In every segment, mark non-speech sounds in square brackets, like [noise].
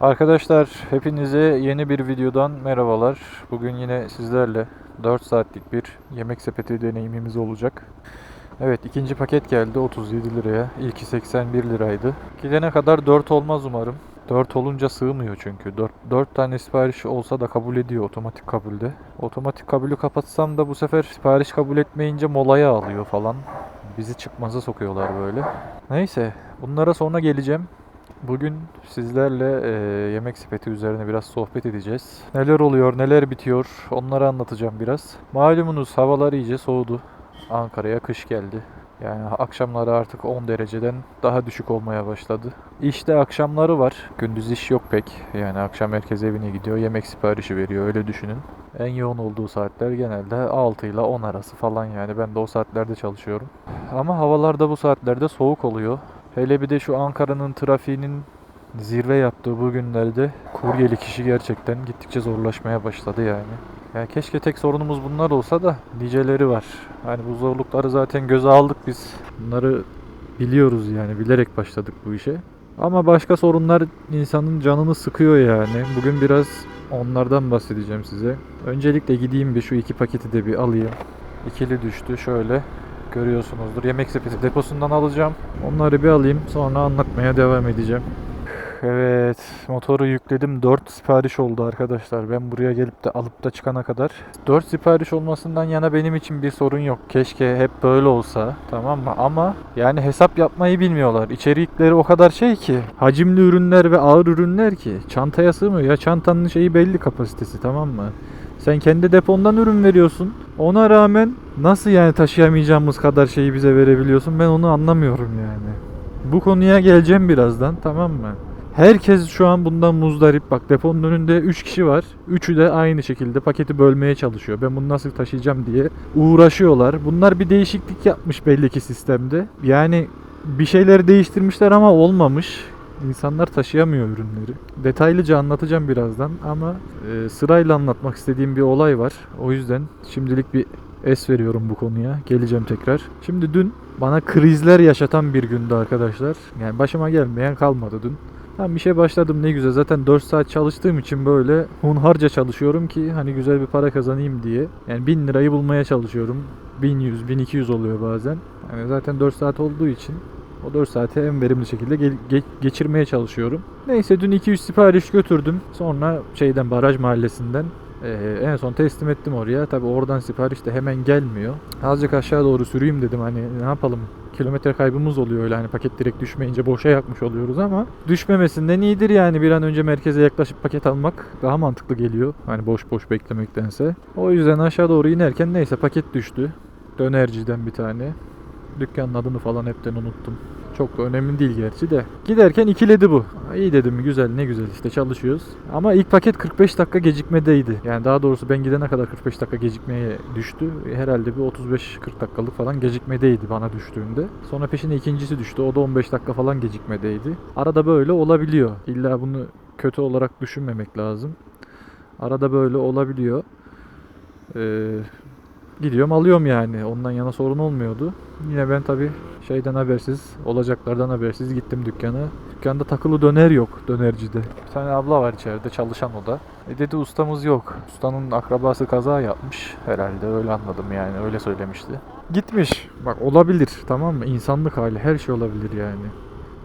Arkadaşlar hepinize yeni bir videodan merhabalar. Bugün yine sizlerle 4 saatlik bir yemek sepeti deneyimimiz olacak. Evet ikinci paket geldi 37 liraya. İlki 81 liraydı. Gidene kadar 4 olmaz umarım. 4 olunca sığmıyor çünkü. 4, 4 tane sipariş olsa da kabul ediyor otomatik kabulde. Otomatik kabulü kapatsam da bu sefer sipariş kabul etmeyince molaya alıyor falan. Bizi çıkmaza sokuyorlar böyle. Neyse bunlara sonra geleceğim. Bugün sizlerle e, yemek sepeti üzerine biraz sohbet edeceğiz. Neler oluyor, neler bitiyor onları anlatacağım biraz. Malumunuz havalar iyice soğudu. Ankara'ya kış geldi. Yani akşamları artık 10 dereceden daha düşük olmaya başladı. İşte akşamları var. Gündüz iş yok pek. Yani akşam herkes evine gidiyor, yemek siparişi veriyor öyle düşünün. En yoğun olduğu saatler genelde 6 ile 10 arası falan yani ben de o saatlerde çalışıyorum. Ama havalar da bu saatlerde soğuk oluyor. Hele bir de şu Ankara'nın trafiğinin zirve yaptığı bu günlerde kuryelik işi gerçekten gittikçe zorlaşmaya başladı yani. Ya keşke tek sorunumuz bunlar olsa da niceleri var. Hani bu zorlukları zaten göze aldık biz. Bunları biliyoruz yani bilerek başladık bu işe. Ama başka sorunlar insanın canını sıkıyor yani. Bugün biraz onlardan bahsedeceğim size. Öncelikle gideyim bir şu iki paketi de bir alayım. İkili düştü şöyle görüyorsunuzdur. Yemek sepeti deposundan alacağım. Onları bir alayım sonra anlatmaya devam edeceğim. Evet motoru yükledim. 4 sipariş oldu arkadaşlar. Ben buraya gelip de alıp da çıkana kadar. 4 sipariş olmasından yana benim için bir sorun yok. Keşke hep böyle olsa tamam mı? Ama yani hesap yapmayı bilmiyorlar. İçerikleri o kadar şey ki hacimli ürünler ve ağır ürünler ki çantaya sığmıyor. Ya çantanın şeyi belli kapasitesi tamam mı sen kendi depondan ürün veriyorsun. Ona rağmen nasıl yani taşıyamayacağımız kadar şeyi bize verebiliyorsun? Ben onu anlamıyorum yani. Bu konuya geleceğim birazdan tamam mı? Herkes şu an bundan muzdarip. Bak deponun önünde 3 kişi var. Üçü de aynı şekilde paketi bölmeye çalışıyor. Ben bunu nasıl taşıyacağım diye uğraşıyorlar. Bunlar bir değişiklik yapmış belli ki sistemde. Yani bir şeyler değiştirmişler ama olmamış. İnsanlar taşıyamıyor ürünleri. Detaylıca anlatacağım birazdan ama e, sırayla anlatmak istediğim bir olay var. O yüzden şimdilik bir es veriyorum bu konuya. Geleceğim tekrar. Şimdi dün bana krizler yaşatan bir gündü arkadaşlar. Yani başıma gelmeyen kalmadı dün. Tam bir şey başladım ne güzel. Zaten 4 saat çalıştığım için böyle hunharca çalışıyorum ki hani güzel bir para kazanayım diye. Yani 1000 lirayı bulmaya çalışıyorum. 1100, 1200 oluyor bazen. Yani zaten 4 saat olduğu için o 4 saati en verimli şekilde ge- ge- geçirmeye çalışıyorum. Neyse dün 200 sipariş götürdüm. Sonra şeyden baraj mahallesinden ee, en son teslim ettim oraya. Tabi oradan sipariş de hemen gelmiyor. Azıcık aşağı doğru süreyim dedim hani ne yapalım kilometre kaybımız oluyor öyle hani paket direkt düşmeyince boşa yakmış oluyoruz ama düşmemesinden iyidir yani bir an önce merkeze yaklaşıp paket almak daha mantıklı geliyor. Hani boş boş beklemektense. O yüzden aşağı doğru inerken neyse paket düştü. Dönerciden bir tane. Dükkanın adını falan hepten unuttum. Çok da önemli değil gerçi de. Giderken ikiledi bu. İyi dedim güzel ne güzel işte çalışıyoruz. Ama ilk paket 45 dakika gecikmedeydi. Yani daha doğrusu ben gidene kadar 45 dakika gecikmeye düştü. Herhalde bir 35-40 dakikalık falan gecikmedeydi bana düştüğünde. Sonra peşine ikincisi düştü. O da 15 dakika falan gecikmedeydi. Arada böyle olabiliyor. İlla bunu kötü olarak düşünmemek lazım. Arada böyle olabiliyor. Ee, gidiyorum alıyorum yani. Ondan yana sorun olmuyordu. Yine ben tabi şeyden habersiz, olacaklardan habersiz gittim dükkana. Dükkanda takılı döner yok dönercide. Bir tane abla var içeride çalışan o da. E dedi ustamız yok. Ustanın akrabası kaza yapmış herhalde öyle anladım yani öyle söylemişti. Gitmiş. Bak olabilir tamam mı? İnsanlık hali her şey olabilir yani.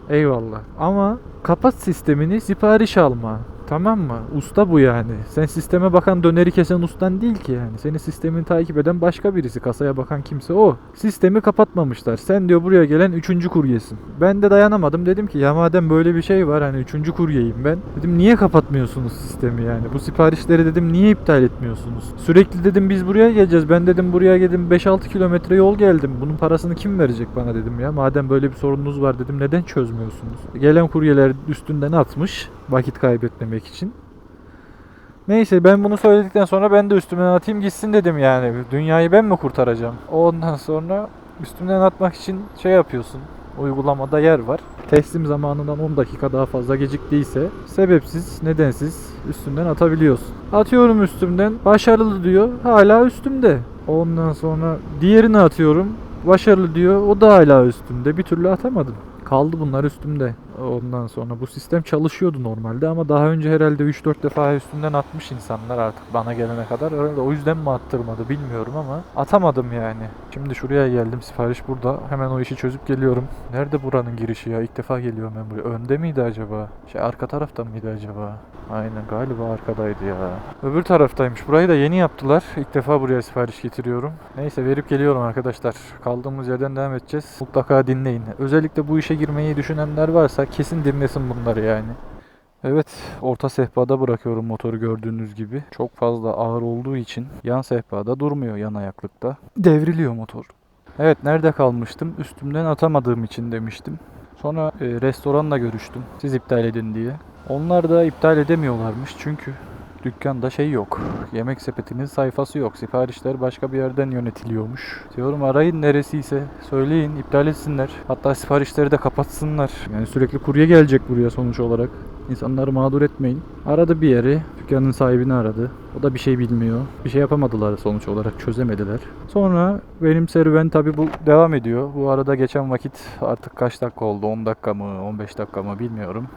Eyvallah. Ama kapat sistemini sipariş alma. Tamam mı? Usta bu yani. Sen sisteme bakan döneri kesen ustan değil ki yani. Senin sistemini takip eden başka birisi. Kasaya bakan kimse o. Sistemi kapatmamışlar. Sen diyor buraya gelen üçüncü kuryesin. Ben de dayanamadım. Dedim ki ya madem böyle bir şey var hani üçüncü kuryeyim ben. Dedim niye kapatmıyorsunuz sistemi yani? Bu siparişleri dedim niye iptal etmiyorsunuz? Sürekli dedim biz buraya geleceğiz. Ben dedim buraya geldim 5-6 kilometre yol geldim. Bunun parasını kim verecek bana dedim ya. Madem böyle bir sorununuz var dedim neden çözmüyorsunuz? Gelen kuryeler üstünden atmış vakit kaybetmemek için. Neyse ben bunu söyledikten sonra ben de üstümden atayım gitsin dedim yani. Dünyayı ben mi kurtaracağım? Ondan sonra üstümden atmak için şey yapıyorsun. Uygulamada yer var. Teslim zamanından 10 dakika daha fazla geciktiyse sebepsiz, nedensiz üstümden atabiliyorsun. Atıyorum üstümden. Başarılı diyor. Hala üstümde. Ondan sonra diğerini atıyorum. Başarılı diyor. O da hala üstümde. Bir türlü atamadım. Kaldı bunlar üstümde. Ondan sonra bu sistem çalışıyordu normalde ama daha önce herhalde 3-4 defa üstünden atmış insanlar artık bana gelene kadar. Herhalde o yüzden mi attırmadı bilmiyorum ama atamadım yani. Şimdi şuraya geldim sipariş burada. Hemen o işi çözüp geliyorum. Nerede buranın girişi ya? İlk defa geliyorum ben buraya. Önde miydi acaba? Şey arka tarafta mıydı acaba? Aynen galiba arkadaydı ya. Öbür taraftaymış. Burayı da yeni yaptılar. İlk defa buraya sipariş getiriyorum. Neyse verip geliyorum arkadaşlar. Kaldığımız yerden devam edeceğiz. Mutlaka dinleyin. Özellikle bu işe girmeyi düşünenler varsa kesin dinlesin bunları yani. Evet, orta sehpada bırakıyorum motoru gördüğünüz gibi. Çok fazla ağır olduğu için yan sehpada durmuyor yan ayaklıkta. Devriliyor motor. Evet, nerede kalmıştım? Üstümden atamadığım için demiştim. Sonra e, restoranla görüştüm. Siz iptal edin diye. Onlar da iptal edemiyorlarmış çünkü dükkanda şey yok. Yemek sepetinin sayfası yok. Siparişler başka bir yerden yönetiliyormuş. Diyorum arayın neresiyse söyleyin iptal etsinler. Hatta siparişleri de kapatsınlar. Yani sürekli kurye gelecek buraya sonuç olarak. İnsanları mağdur etmeyin. Aradı bir yeri. Dükkanın sahibini aradı. O da bir şey bilmiyor. Bir şey yapamadılar sonuç olarak. Çözemediler. Sonra benim serüven tabi bu devam ediyor. Bu arada geçen vakit artık kaç dakika oldu? 10 dakika mı? 15 dakika mı bilmiyorum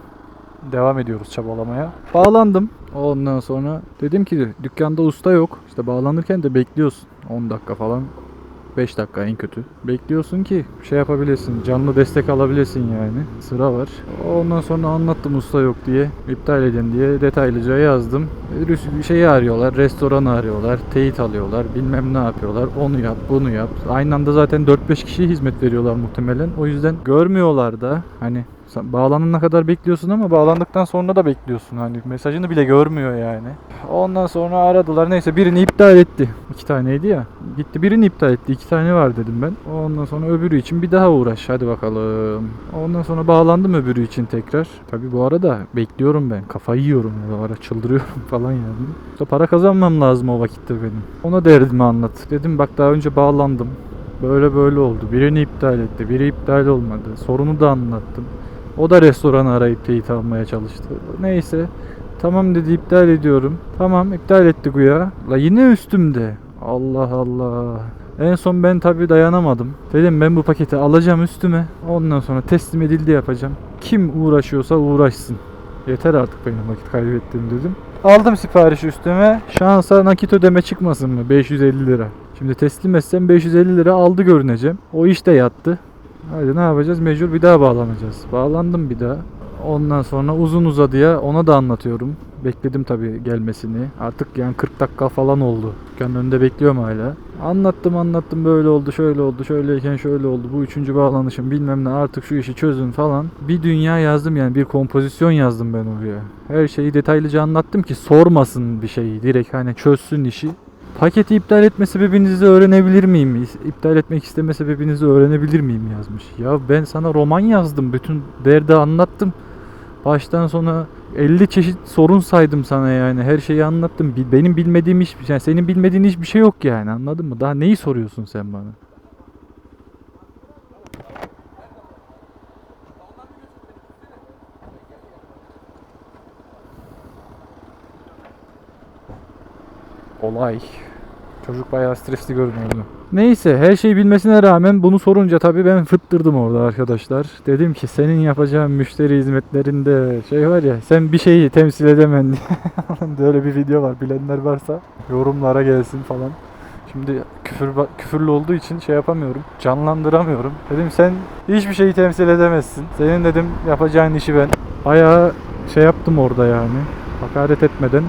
devam ediyoruz çabalamaya. Bağlandım. Ondan sonra dedim ki dükkanda usta yok. İşte bağlanırken de bekliyorsun. 10 dakika falan. 5 dakika en kötü. Bekliyorsun ki şey yapabilesin. Canlı destek alabilesin yani. Sıra var. Ondan sonra anlattım usta yok diye. iptal edin diye detaylıca yazdım. Şeyi arıyorlar. Restoranı arıyorlar. Teyit alıyorlar. Bilmem ne yapıyorlar. Onu yap, bunu yap. Aynı anda zaten 4-5 kişiye hizmet veriyorlar muhtemelen. O yüzden görmüyorlar da hani sen bağlanana kadar bekliyorsun ama bağlandıktan sonra da bekliyorsun. Hani mesajını bile görmüyor yani. Ondan sonra aradılar. Neyse birini iptal etti. İki taneydi ya. Gitti birini iptal etti. İki tane var dedim ben. Ondan sonra öbürü için bir daha uğraş. Hadi bakalım. Ondan sonra bağlandım öbürü için tekrar. Tabi bu arada bekliyorum ben. Kafayı yiyorum. Bu ara çıldırıyorum [laughs] falan yani. İşte para kazanmam lazım o vakitte benim. Ona derdimi anlat. Dedim bak daha önce bağlandım. Böyle böyle oldu. Birini iptal etti. Biri iptal olmadı. Sorunu da anlattım. O da restoranı arayıp teyit almaya çalıştı. Neyse. Tamam dedi iptal ediyorum. Tamam iptal etti güya. La yine üstümde. Allah Allah. En son ben tabi dayanamadım. Dedim ben bu paketi alacağım üstüme. Ondan sonra teslim edildi yapacağım. Kim uğraşıyorsa uğraşsın. Yeter artık benim vakit kaybettim dedim. Aldım siparişi üstüme. Şansa nakit ödeme çıkmasın mı? 550 lira. Şimdi teslim etsem 550 lira aldı görüneceğim. O iş de yattı. Hadi ne yapacağız? Mecbur bir daha bağlanacağız. Bağlandım bir daha. Ondan sonra uzun uzadıya ona da anlatıyorum. Bekledim tabii gelmesini. Artık yani 40 dakika falan oldu. Dükkanın önünde bekliyorum hala. Anlattım anlattım böyle oldu şöyle oldu şöyleyken şöyle oldu. Bu üçüncü bağlanışım bilmem ne artık şu işi çözün falan. Bir dünya yazdım yani bir kompozisyon yazdım ben oraya. Her şeyi detaylıca anlattım ki sormasın bir şeyi. Direkt hani çözsün işi. Paketi iptal etme sebebinizi öğrenebilir miyim? İptal etmek isteme sebebinizi öğrenebilir miyim yazmış. Ya ben sana roman yazdım. Bütün derdi anlattım. Baştan sona 50 çeşit sorun saydım sana yani. Her şeyi anlattım. Benim bilmediğim hiç, yani senin bilmediğin hiçbir şey yok yani. Anladın mı? Daha neyi soruyorsun sen bana? Olay. Çocuk bayağı stresli görünüyordu. Neyse her şeyi bilmesine rağmen bunu sorunca tabii ben fıttırdım orada arkadaşlar. Dedim ki senin yapacağın müşteri hizmetlerinde şey var ya sen bir şeyi temsil edemen. Böyle [laughs] bir video var bilenler varsa yorumlara gelsin falan. Şimdi küfür küfürlü olduğu için şey yapamıyorum. Canlandıramıyorum. Dedim sen hiçbir şeyi temsil edemezsin. Senin dedim yapacağın işi ben. Bayağı şey yaptım orada yani. Hakaret etmeden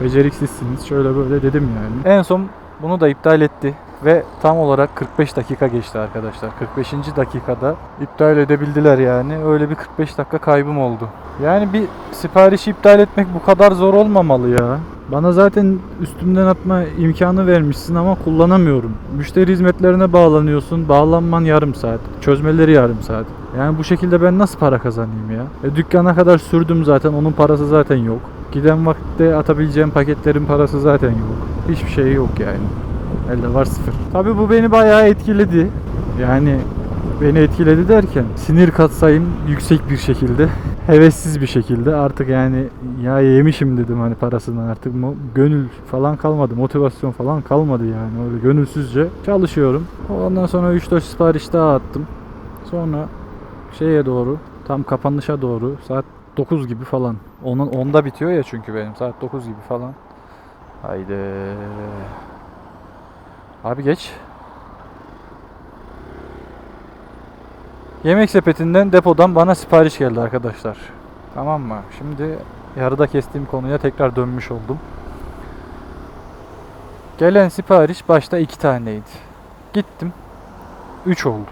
beceriksizsiniz. Şöyle böyle dedim yani. En son bunu da iptal etti ve tam olarak 45 dakika geçti arkadaşlar. 45. dakikada iptal edebildiler yani. Öyle bir 45 dakika kaybım oldu. Yani bir siparişi iptal etmek bu kadar zor olmamalı ya. Bana zaten üstümden atma imkanı vermişsin ama kullanamıyorum. Müşteri hizmetlerine bağlanıyorsun. Bağlanman yarım saat. Çözmeleri yarım saat. Yani bu şekilde ben nasıl para kazanayım ya? E, dükkana kadar sürdüm zaten. Onun parası zaten yok. Giden vakitte atabileceğim paketlerin parası zaten yok. Hiçbir şey yok yani. Elde var sıfır. Tabi bu beni bayağı etkiledi. Yani beni etkiledi derken sinir katsayım yüksek bir şekilde hevessiz bir şekilde artık yani ya yemişim dedim hani parasını artık gönül falan kalmadı motivasyon falan kalmadı yani öyle gönülsüzce çalışıyorum ondan sonra 3-4 sipariş daha attım sonra şeye doğru Tam kapanışa doğru saat 9 gibi falan. Onun 10'da bitiyor ya çünkü benim saat 9 gibi falan. Haydi. Abi geç. Yemek sepetinden depodan bana sipariş geldi arkadaşlar. Tamam mı? Şimdi yarıda kestiğim konuya tekrar dönmüş oldum. Gelen sipariş başta iki taneydi. Gittim. 3 oldu.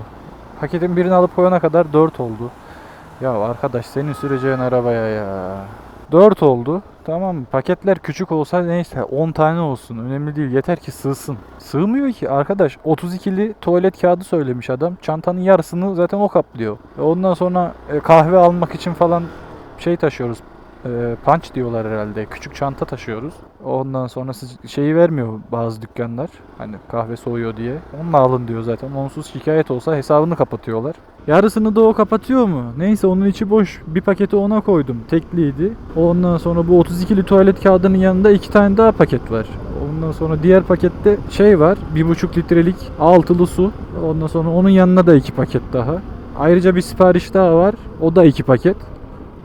Paketin birini alıp koyana kadar 4 oldu. Ya arkadaş senin süreceğin arabaya ya. 4 oldu. Tamam? Paketler küçük olsa neyse 10 tane olsun. Önemli değil. Yeter ki sığsın. Sığmıyor ki arkadaş. 32'li tuvalet kağıdı söylemiş adam. Çantanın yarısını zaten o kaplıyor. E Ondan sonra e, kahve almak için falan şey taşıyoruz. E, punch diyorlar herhalde. Küçük çanta taşıyoruz. Ondan sonra şeyi vermiyor bazı dükkanlar. Hani kahve soğuyor diye. Onunla alın diyor zaten. Onsuz şikayet olsa hesabını kapatıyorlar. Yarısını da o kapatıyor mu? Neyse onun içi boş. Bir paketi ona koydum. Tekliydi. Ondan sonra bu 32'li tuvalet kağıdının yanında iki tane daha paket var. Ondan sonra diğer pakette şey var. 1,5 litrelik altılı su. Ondan sonra onun yanına da iki paket daha. Ayrıca bir sipariş daha var. O da iki paket.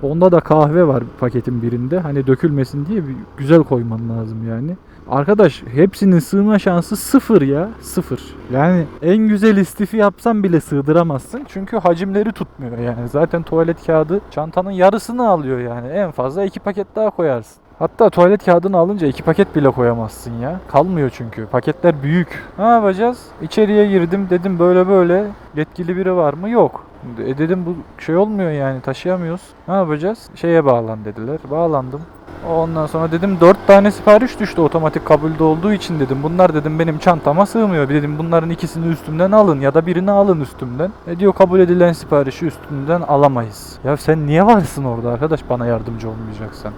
Onda da kahve var paketin birinde. Hani dökülmesin diye güzel koyman lazım yani. Arkadaş hepsinin sığma şansı sıfır ya. Sıfır. Yani en güzel istifi yapsan bile sığdıramazsın. Çünkü hacimleri tutmuyor yani. Zaten tuvalet kağıdı çantanın yarısını alıyor yani. En fazla iki paket daha koyarsın. Hatta tuvalet kağıdını alınca iki paket bile koyamazsın ya. Kalmıyor çünkü. Paketler büyük. Ne yapacağız? İçeriye girdim dedim böyle böyle. Yetkili biri var mı? Yok. E dedim bu şey olmuyor yani taşıyamıyoruz. Ne yapacağız? Şeye bağlan dediler. Bağlandım. Ondan sonra dedim 4 tane sipariş düştü otomatik kabulde olduğu için dedim. Bunlar dedim benim çantama sığmıyor. Bir dedim bunların ikisini üstümden alın ya da birini alın üstümden. E diyor kabul edilen siparişi üstünden alamayız. Ya sen niye varsın orada arkadaş bana yardımcı olmayacaksan?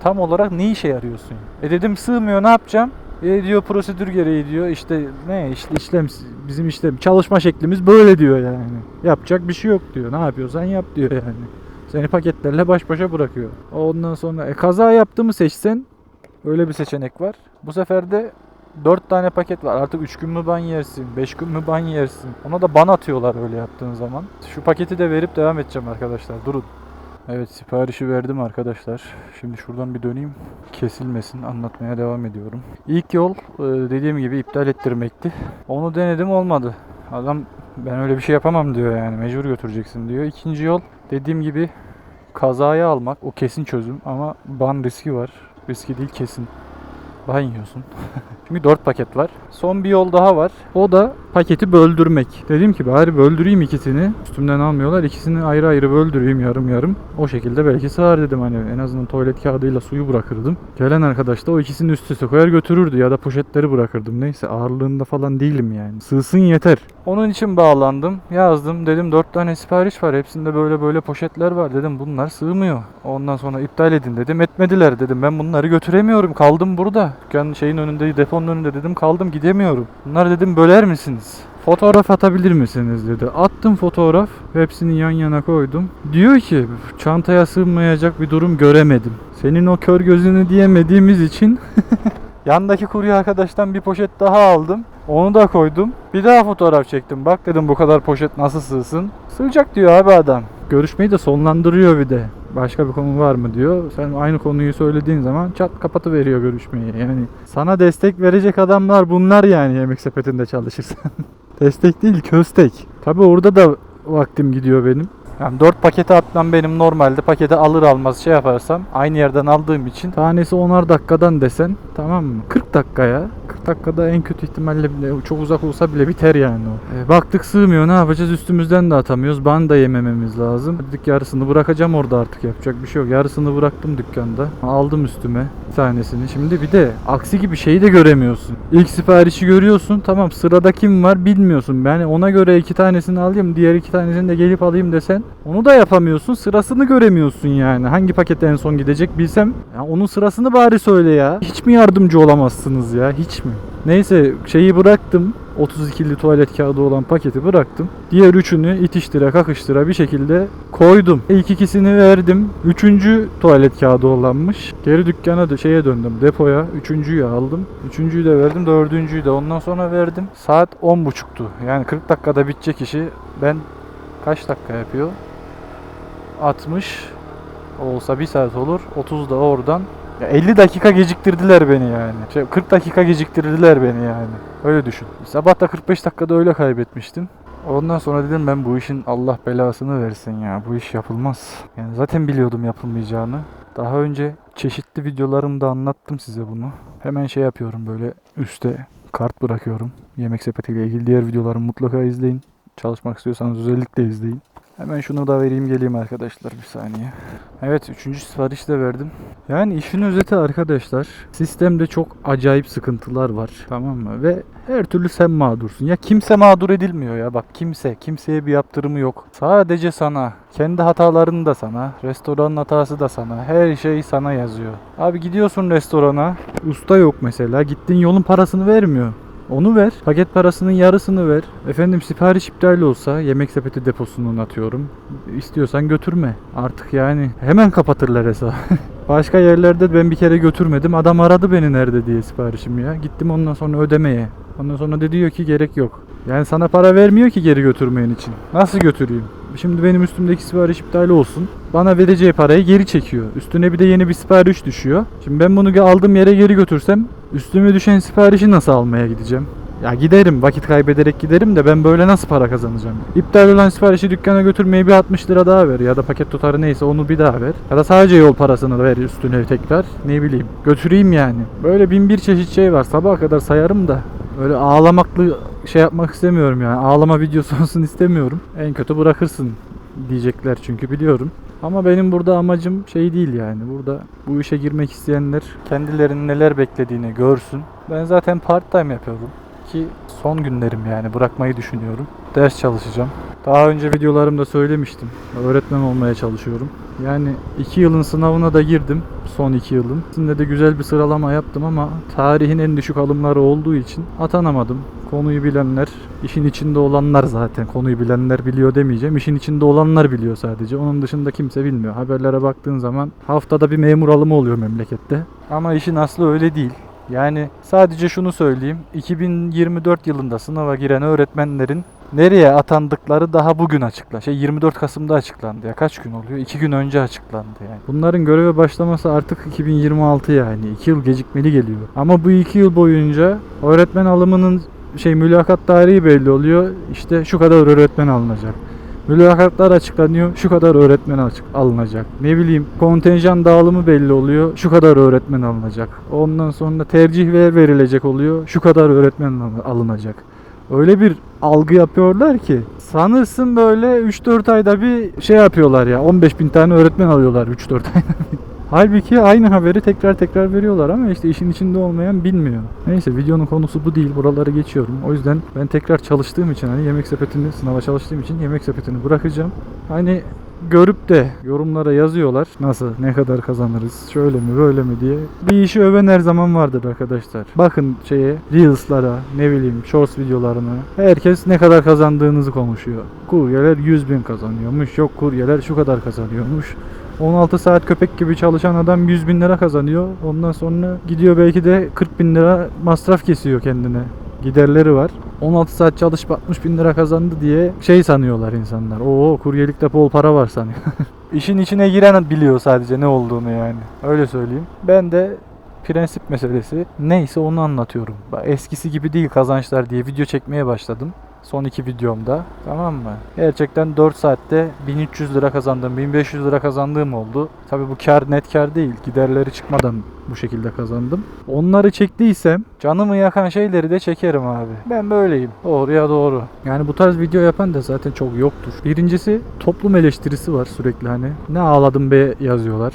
Tam olarak ne işe yarıyorsun? E dedim sığmıyor ne yapacağım? E diyor prosedür gereği diyor işte ne işte işlem bizim işlem çalışma şeklimiz böyle diyor yani. Yapacak bir şey yok diyor. Ne yapıyorsan yap diyor yani. Seni paketlerle baş başa bırakıyor. Ondan sonra e, kaza yaptığımı seçsen öyle bir seçenek var. Bu sefer de 4 tane paket var. Artık 3 gün mü ban yersin, 5 gün mü ban yersin. Ona da ban atıyorlar öyle yaptığın zaman. Şu paketi de verip devam edeceğim arkadaşlar. Durun. Evet siparişi verdim arkadaşlar. Şimdi şuradan bir döneyim. Kesilmesin anlatmaya devam ediyorum. İlk yol e, dediğim gibi iptal ettirmekti. Onu denedim olmadı. Adam ben öyle bir şey yapamam diyor yani mecbur götüreceksin diyor. İkinci yol dediğim gibi kazaya almak o kesin çözüm ama ban riski var. Riski değil kesin. Ban yiyorsun. [laughs] Çünkü 4 paket var. Son bir yol daha var. O da paketi böldürmek. Dedim ki bari böldüreyim ikisini. Üstümden almıyorlar. İkisini ayrı ayrı böldüreyim yarım yarım. O şekilde belki sığar dedim hani en azından tuvalet kağıdıyla suyu bırakırdım. Gelen arkadaş da o ikisini üst üste koyar götürürdü ya da poşetleri bırakırdım. Neyse ağırlığında falan değilim yani. Sığsın yeter. Onun için bağlandım. Yazdım. Dedim 4 tane sipariş var. Hepsinde böyle böyle poşetler var. Dedim bunlar sığmıyor. Ondan sonra iptal edin dedim. Etmediler dedim. Ben bunları götüremiyorum. Kaldım burada. Dükkanın şeyin önünde, deponun önünde dedim. Kaldım gidemiyorum. Bunlar dedim böler misiniz? Fotoğraf atabilir misiniz dedi. Attım fotoğraf. Hepsini yan yana koydum. Diyor ki çantaya sığmayacak bir durum göremedim. Senin o kör gözünü diyemediğimiz için [laughs] Yandaki kurye arkadaştan bir poşet daha aldım. Onu da koydum. Bir daha fotoğraf çektim. Bak dedim bu kadar poşet nasıl sığsın. Sığacak diyor abi adam. Görüşmeyi de sonlandırıyor bir de. Başka bir konu var mı diyor. Sen aynı konuyu söylediğin zaman çat kapatı veriyor görüşmeyi. Yani sana destek verecek adamlar bunlar yani yemek sepetinde çalışırsan. [laughs] destek değil köstek. Tabi orada da vaktim gidiyor benim. Yani 4 paketi atmam benim normalde paketi alır almaz şey yaparsam aynı yerden aldığım için tanesi 10'ar dakikadan desen tamam mı? 40 dakikaya 40 dakikada en kötü ihtimalle bile çok uzak olsa bile biter yani o. E, baktık sığmıyor ne yapacağız üstümüzden de atamıyoruz ban da yemememiz lazım. Dedik yarısını bırakacağım orada artık yapacak bir şey yok. Yarısını bıraktım dükkanda. Aldım üstüme bir tanesini. Şimdi bir de aksi gibi şeyi de göremiyorsun. İlk siparişi görüyorsun tamam sırada kim var bilmiyorsun. Yani ona göre iki tanesini alayım diğer iki tanesini de gelip alayım desen onu da yapamıyorsun. Sırasını göremiyorsun yani. Hangi paket en son gidecek bilsem. Ya onun sırasını bari söyle ya. Hiç mi yardımcı olamazsınız ya? Hiç mi? Neyse şeyi bıraktım. 32'li tuvalet kağıdı olan paketi bıraktım. Diğer üçünü itiştire kakıştıra bir şekilde koydum. İlk ikisini verdim. Üçüncü tuvalet kağıdı olanmış. Geri dükkana şeye döndüm depoya. Üçüncüyü aldım. Üçüncüyü de verdim. Dördüncüyü de ondan sonra verdim. Saat 10.30'tu. Yani 40 dakikada bitecek işi ben kaç dakika yapıyor? 60 olsa 1 saat olur. 30 da oradan. Ya 50 dakika geciktirdiler beni yani. Şey, 40 dakika geciktirdiler beni yani. Öyle düşün. Sabah da 45 dakikada öyle kaybetmiştim. Ondan sonra dedim ben bu işin Allah belasını versin ya. Bu iş yapılmaz. Yani zaten biliyordum yapılmayacağını. Daha önce çeşitli videolarımda anlattım size bunu. Hemen şey yapıyorum böyle üste kart bırakıyorum. Yemek sepetiyle ilgili diğer videolarımı mutlaka izleyin. Çalışmak istiyorsanız özellikle izleyin. Hemen şunu da vereyim geleyim arkadaşlar bir saniye. Evet üçüncü sipariş de verdim. Yani işin özeti arkadaşlar sistemde çok acayip sıkıntılar var tamam mı? Ve her türlü sen mağdursun. Ya kimse mağdur edilmiyor ya bak kimse. Kimseye bir yaptırımı yok. Sadece sana. Kendi hataların da sana. Restoranın hatası da sana. Her şey sana yazıyor. Abi gidiyorsun restorana. Usta yok mesela. Gittiğin yolun parasını vermiyor. Onu ver. Paket parasının yarısını ver. Efendim sipariş iptal olsa yemek sepeti deposundan atıyorum. İstiyorsan götürme. Artık yani hemen kapatırlar hesabı. [laughs] Başka yerlerde ben bir kere götürmedim. Adam aradı beni nerede diye siparişim ya. Gittim ondan sonra ödemeye. Ondan sonra da diyor ki gerek yok. Yani sana para vermiyor ki geri götürmeyen için. Nasıl götüreyim? Şimdi benim üstümdeki sipariş iptal olsun. Bana vereceği parayı geri çekiyor. Üstüne bir de yeni bir sipariş düşüyor. Şimdi ben bunu aldığım yere geri götürsem üstüme düşen siparişi nasıl almaya gideceğim? Ya giderim vakit kaybederek giderim de ben böyle nasıl para kazanacağım? İptal olan siparişi dükkana götürmeyi bir 60 lira daha ver ya da paket tutarı neyse onu bir daha ver. Ya da sadece yol parasını da ver üstüne tekrar ne bileyim götüreyim yani. Böyle bin bir çeşit şey var sabaha kadar sayarım da öyle ağlamaklı şey yapmak istemiyorum yani ağlama videosu [laughs] olsun istemiyorum. En kötü bırakırsın diyecekler çünkü biliyorum. Ama benim burada amacım şey değil yani. Burada bu işe girmek isteyenler kendilerinin neler beklediğini görsün. Ben zaten part time yapıyorum ki son günlerim yani bırakmayı düşünüyorum. Ders çalışacağım. Daha önce videolarımda söylemiştim. Öğretmen olmaya çalışıyorum. Yani 2 yılın sınavına da girdim. Son 2 yılın. Şimdi de güzel bir sıralama yaptım ama tarihin en düşük alımları olduğu için atanamadım. Konuyu bilenler, işin içinde olanlar zaten konuyu bilenler biliyor demeyeceğim. İşin içinde olanlar biliyor sadece. Onun dışında kimse bilmiyor. Haberlere baktığın zaman haftada bir memur alımı oluyor memlekette. Ama işin aslı öyle değil. Yani sadece şunu söyleyeyim. 2024 yılında sınava giren öğretmenlerin nereye atandıkları daha bugün açıklandı. Şey 24 Kasım'da açıklandı ya. Kaç gün oluyor? 2 gün önce açıklandı yani. Bunların göreve başlaması artık 2026 yani. 2 yıl gecikmeli geliyor. Ama bu 2 yıl boyunca öğretmen alımının şey mülakat tarihi belli oluyor. İşte şu kadar öğretmen alınacak. Mülakatlar açıklanıyor. Şu kadar öğretmen açık alınacak. Ne bileyim kontenjan dağılımı belli oluyor. Şu kadar öğretmen alınacak. Ondan sonra tercih ver verilecek oluyor. Şu kadar öğretmen al- alınacak. Öyle bir algı yapıyorlar ki sanırsın böyle 3-4 ayda bir şey yapıyorlar ya 15 bin tane öğretmen alıyorlar 3-4 ayda. Halbuki aynı haberi tekrar tekrar veriyorlar ama işte işin içinde olmayan bilmiyor. Neyse videonun konusu bu değil. Buraları geçiyorum. O yüzden ben tekrar çalıştığım için hani yemek sepetini sınava çalıştığım için yemek sepetini bırakacağım. Hani görüp de yorumlara yazıyorlar. Nasıl, ne kadar kazanırız, şöyle mi, böyle mi diye. Bir işi öven her zaman vardır arkadaşlar. Bakın şeye, Reels'lara, ne bileyim, Shorts videolarına. Herkes ne kadar kazandığınızı konuşuyor. Kuryeler 100 bin kazanıyormuş. Yok kuryeler şu kadar kazanıyormuş. 16 saat köpek gibi çalışan adam 100 bin lira kazanıyor. Ondan sonra gidiyor belki de 40 bin lira masraf kesiyor kendine. Giderleri var. 16 saat çalışıp 60 bin lira kazandı diye şey sanıyorlar insanlar. Oo kuryelikte bol para var sanıyor. [laughs] İşin içine giren biliyor sadece ne olduğunu yani. Öyle söyleyeyim. Ben de prensip meselesi neyse onu anlatıyorum. Eskisi gibi değil kazançlar diye video çekmeye başladım. Son iki videomda. Tamam mı? Gerçekten 4 saatte 1300 lira kazandığım, 1500 lira kazandığım oldu. Tabi bu kar net kar değil. Giderleri çıkmadan bu şekilde kazandım. Onları çektiysem canımı yakan şeyleri de çekerim abi. Ben böyleyim. Doğruya doğru. Yani bu tarz video yapan da zaten çok yoktur. Birincisi toplum eleştirisi var sürekli hani. Ne ağladım be yazıyorlar.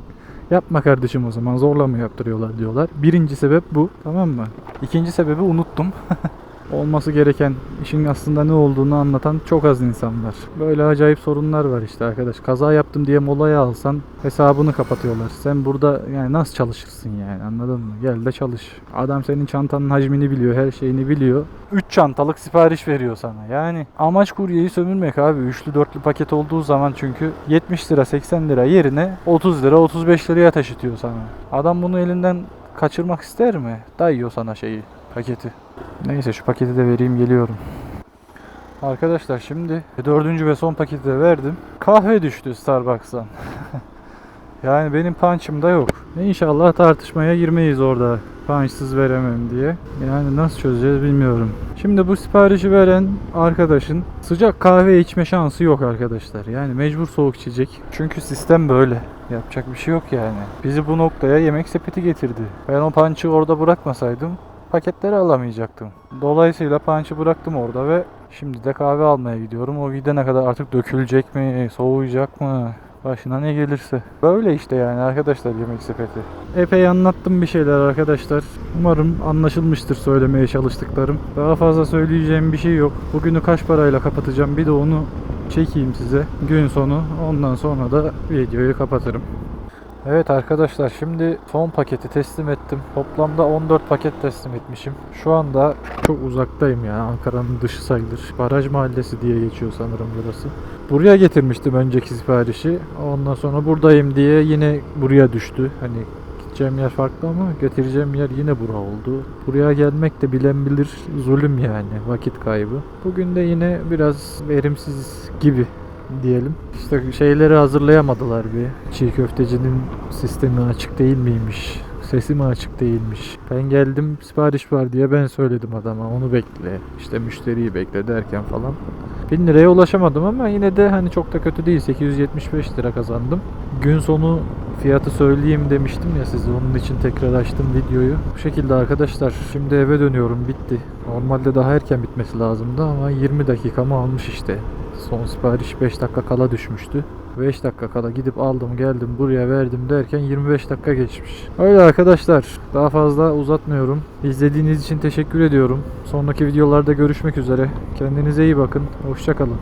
[laughs] Yapma kardeşim o zaman zorla mı yaptırıyorlar diyorlar. Birinci sebep bu tamam mı? İkinci sebebi unuttum. [laughs] Olması gereken işin aslında ne olduğunu anlatan çok az insan var. Böyle acayip sorunlar var işte arkadaş. Kaza yaptım diye molaya alsan hesabını kapatıyorlar. Sen burada yani nasıl çalışırsın yani anladın mı? Gel de çalış. Adam senin çantanın hacmini biliyor, her şeyini biliyor. 3 çantalık sipariş veriyor sana. Yani amaç kuryeyi sömürmek abi. Üçlü dörtlü paket olduğu zaman çünkü 70 lira 80 lira yerine 30 lira 35 liraya taşıtıyor sana. Adam bunu elinden kaçırmak ister mi? Dayıyor sana şeyi, paketi. Neyse şu paketi de vereyim geliyorum. Arkadaşlar şimdi dördüncü ve son paketi de verdim. Kahve düştü Starbucks'tan. [laughs] yani benim punch'ım da yok. İnşallah tartışmaya girmeyiz orada. Punch'sız veremem diye. Yani nasıl çözeceğiz bilmiyorum. Şimdi bu siparişi veren arkadaşın sıcak kahve içme şansı yok arkadaşlar. Yani mecbur soğuk içecek. Çünkü sistem böyle. Yapacak bir şey yok yani. Bizi bu noktaya yemek sepeti getirdi. Ben o punch'ı orada bırakmasaydım paketleri alamayacaktım. Dolayısıyla punch'ı bıraktım orada ve şimdi de kahve almaya gidiyorum. O gidene kadar artık dökülecek mi, soğuyacak mı, başına ne gelirse. Böyle işte yani arkadaşlar yemek sepeti. Epey anlattım bir şeyler arkadaşlar. Umarım anlaşılmıştır söylemeye çalıştıklarım. Daha fazla söyleyeceğim bir şey yok. Bugünü kaç parayla kapatacağım bir de onu çekeyim size gün sonu. Ondan sonra da videoyu kapatırım. Evet arkadaşlar şimdi son paketi teslim ettim. Toplamda 14 paket teslim etmişim. Şu anda çok uzaktayım ya. Ankara'nın dışı sayılır. Baraj Mahallesi diye geçiyor sanırım burası. Buraya getirmiştim önceki siparişi. Ondan sonra buradayım diye yine buraya düştü. Hani gideceğim yer farklı ama getireceğim yer yine bura oldu. Buraya gelmek de bilen bilir zulüm yani. Vakit kaybı. Bugün de yine biraz verimsiz gibi diyelim. İşte şeyleri hazırlayamadılar bir. Çiğ köftecinin sistemi açık değil miymiş? Sesi mi açık değilmiş? Ben geldim sipariş var diye ben söyledim adama onu bekle. İşte müşteriyi bekle derken falan. 1000 liraya ulaşamadım ama yine de hani çok da kötü değil. 875 lira kazandım. Gün sonu fiyatı söyleyeyim demiştim ya size. Onun için tekrar açtım videoyu. Bu şekilde arkadaşlar. Şimdi eve dönüyorum. Bitti. Normalde daha erken bitmesi lazımdı ama 20 dakikamı almış işte. Son sipariş 5 dakika kala düşmüştü. 5 dakika kala gidip aldım geldim buraya verdim derken 25 dakika geçmiş. Öyle arkadaşlar daha fazla uzatmıyorum. İzlediğiniz için teşekkür ediyorum. Sonraki videolarda görüşmek üzere. Kendinize iyi bakın. Hoşçakalın.